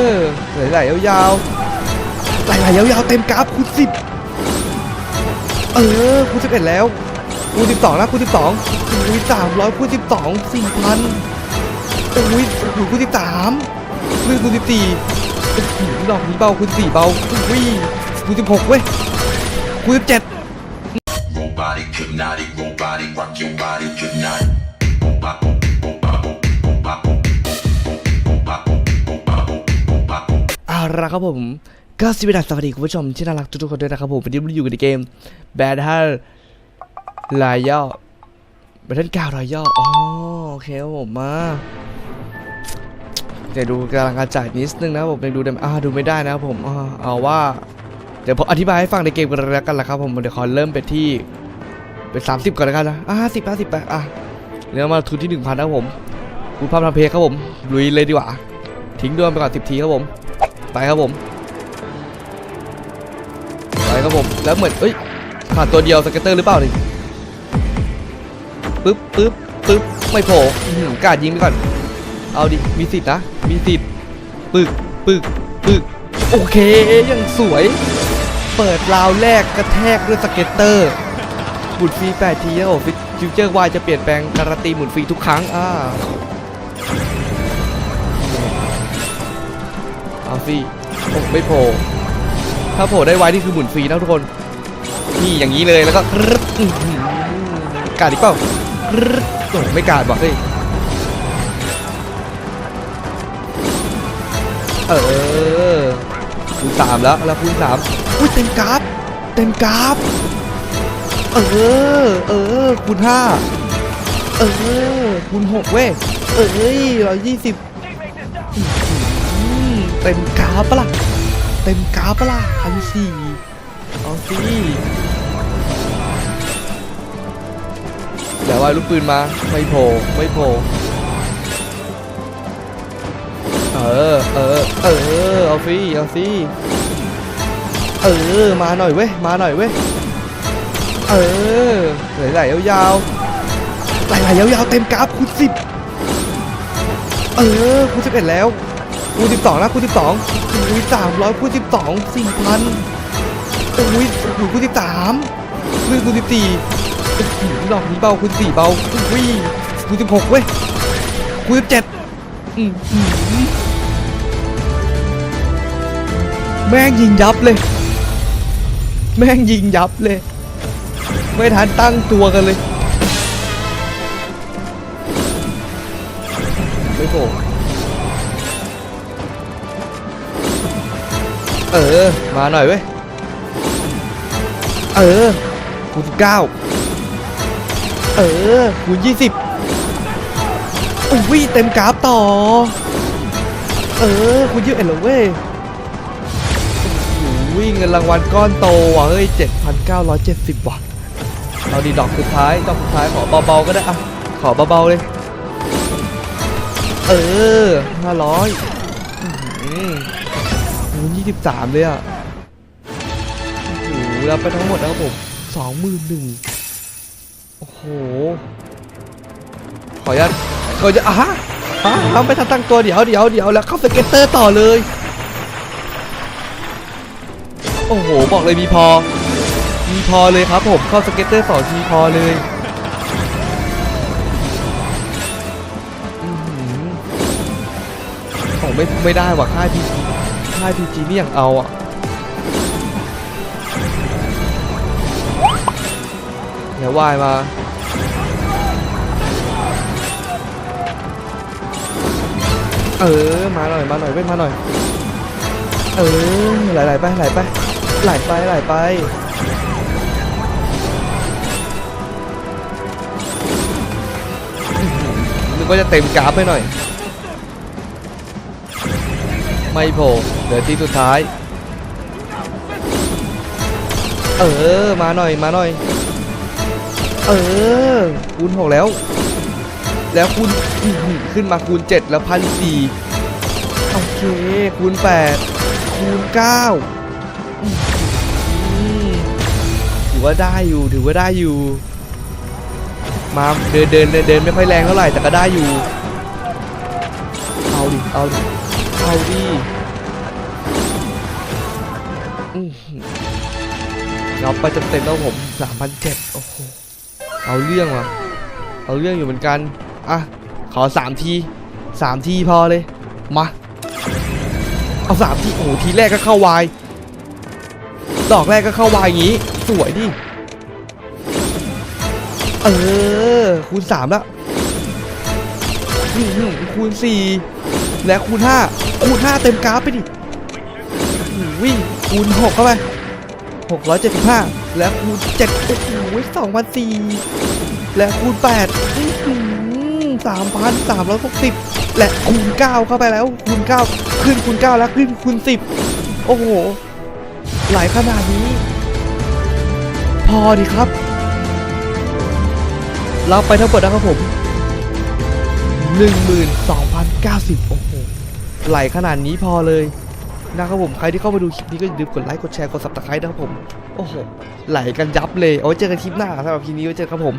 เออไหลๆยาวๆไหลๆยาวๆเต็มกราฟคูณสิบเออคูณสิบเอ็ดแล้วคูณสิบสองแล้วคูณสิบสองคูณสามร้อยคูณสิบสองสี่พันโอ้ยโอ้ยคูณสิบสามคูณคูณสิบสี่โอ้โหดอกนี้เบาคูณสี่เบาอุ้ยคูณสิบหกเว้ยคูณสิบเจ็ด Robotic, hypnotic, robotic, rock your body, hypnotic. Robot, ครับผมก็สวัสดีสวัสดีคุณผู้ชมที่น่ารักทุกๆคนด้วยนะครับผมวันนี้เราอยู่กันในเกม Battle Royale Battle 9 Royale อ๋อโอเคครับผมมาเดี๋ยวดูกำลังการจ่ายนิดนึงนะครับผมยังดูได้ไหมอ่าดูไม่ได้นะครับผมอ่าเอาว่า เดี๋ยวผมอธิบายให้ฟังในเกมกันแล้วกันละครับผมเดี๋ยวขอเริ่มไปที่เป็น30ก่อนแล้วกันนะอ่าสิบห้าสิบแปดอะเริ่มมาทุนที่1,000นะครับผมคุณภาพทำเพลครับผมลุยเลยดีกว่า ทิ้งดวงไปก่อน10ทีครับผม ไปครับผม ไปครับผม แล้วเหมือนเอ้ยขาดตัวเดียวสเก็ตเตอร์หรือเปล่านี่ปึ๊บปึ๊บปึ๊บไม่โผล่กาดยิงไปก่อน เอาดิ มีสิทธินะ มีสิทธิ์ปึกปึกปึกโอเคยังสวย เปิดราวแรกกระแทกด้วยสเก็ตเตอร์หมุนฟรี8ทีครับผมฟิวเจอร์วายจะเปลี่ยนแปลงการันตีหมุนฟรีทุกครั้ง อ่า เอาสิโอ้ไม่โผล่ถ้าโผล่ได้ไวนี่คือหมุนฟรีนะทุกคน นี่อย่างนี้เลยแล้วก็กาดอีกเปล่าโอ้ไม่กาดบอกเฮ้ยเออคูณสามแล้วแล้วคูณสามอุ้ยเต็มกราฟเต็มกราฟเออ เออคูณห้าเออคูณหกเว้ย เอ้ยร้อยยี่สิบ เต็มกราฟปะล่ะเต็มกราฟปะล่ะพันสี่เอาสิเดี๋ยวว่าลูกปืนมาไม่โผล่ไม่โผล่เออเออเออเอาสิเอาสิเออมาหน่อยเว้ยมาหน่อยเว้ยเออไหลๆยาวๆไหลๆยาวๆเต็มกราฟคูณสิบเออคูณสิบเอ็ดแล้ว คูณสิบสองนะคูณสิบสองคูณสามร้อยคูณสิบสองสี่พันโอ้ยโอ้ยคูณสิบสามคูณคูณสิบสี่โอ้โหดอกนี้เบาคูณสี่เบาอุ้ยคูณสิบหกเว้ยคูณสิบเจ็ดอืมแม่งยิงยับเลย แม่งยิงยับเลย ไม่ทันตั้งตัวกันเลย ไม่โผล่ เออ มาหน่อยเว้ย เออคูณสิบเก้าเออคูณยี่สิบอุ้ยเต็มกราฟต่อ เออคูณยี่สิบเอ็ดเหรอเว้ยวิ่งเงินรางวัลก้อนโตว่ะเฮ้ยเจ็ดพันเก้าร้อยเจ็ดสิบว่ะเราดีดอกสุดท้ายดอกสุดท้ายขอเบาๆก็ได้อะขอเบาๆเลย เออห้าร้อย โอ้ยี่สิบสามเลยอะโอ้โหรับไปทั้งหมดนะครับผมสองหมื่นหนึ่งโอ้โห ขออนุญาตขออนุญาตอะฮะฮะฮะไม่ทันตั้งตัวเดี๋ยวเดี๋ยวเดี๋ยวแล้วเข้าสเก็ตเตอร์ต่อเลย โอ้โห บอกเลยมีพอ มีพอเลยครับผม เข้าสเก็ตเตอร์สองทีพอเลยอื้อหือโอ้ไม่ไม่ได้ว่ะค่าพีจี ค่ายพีจีนี่อย่างเอาอะเดี๋ยวว่ายมาเออ มาหน่อย มาหน่อยเว้ยมาหน่อย เออ ไหลไหลไป ไหลไป ไหลไป ไหลไป นึกว่าจะเต็มกราฟไปหน่อย ไม่โผล่เหลือที่สุดท้าย เออ มาหน่อยมาหน่อย เออ คูณหกแล้ว แล้วคูณขึ้นมาคูณเจ็ดแล้วพันสี่โอเคคูณแปดคูณเก้าถือว่าได้อยู่ถือว่าได้อยู่ มาเดินเดินเดินเดินไม่ค่อยแรงเท่าไหร่แต่ก็ได้อยู่ เอาดิเอาดิ เอาดิเอาไปเต็มๆแล้วผมสามพันเจ็ดโอ้โห เอาเรื่องว่ะ เอาเรื่องอยู่เหมือนกัน อะ ขอสามทีสามทีพอเลย มา เอาสามที โอ้โห ทีแรกก็เข้าวาย ดอกแรกก็เข้าวายอย่างงี้ สวยดิ เออ คูณสามแล้วคูณสี่ และคูณห้าคูณห้าเต็มกราฟไปดิวิ่งคูณหกเข้าไปหกร้อยเจ็ดสิบห้าและคูณเจ็ดโอ้โหสองพันสี่และคูณแปดสามพันสามร้อยหกสิบและคูณเก้าเข้าไปแล้วคูณเก้าขึ้นคูณเก้าแล้วขึ้นคูณสิบโอ้โห หลายขนาดนี้ พอดีครับรับไปทั้งหมดนะครับผม 12,090 โอ้โห ไหลขนาดนี้พอเลยนะครับผม ใครที่เข้ามาดูคลิปนี้ก็อย่าลืมกดไลค์ กดแชร์ กดซับสไครต์นะครับผม โอ้โห ไหลกันยับเลย เอาไว้เจอกันคลิปหน้าสำหรับคลิปนี้ไว้เจอกันครับผม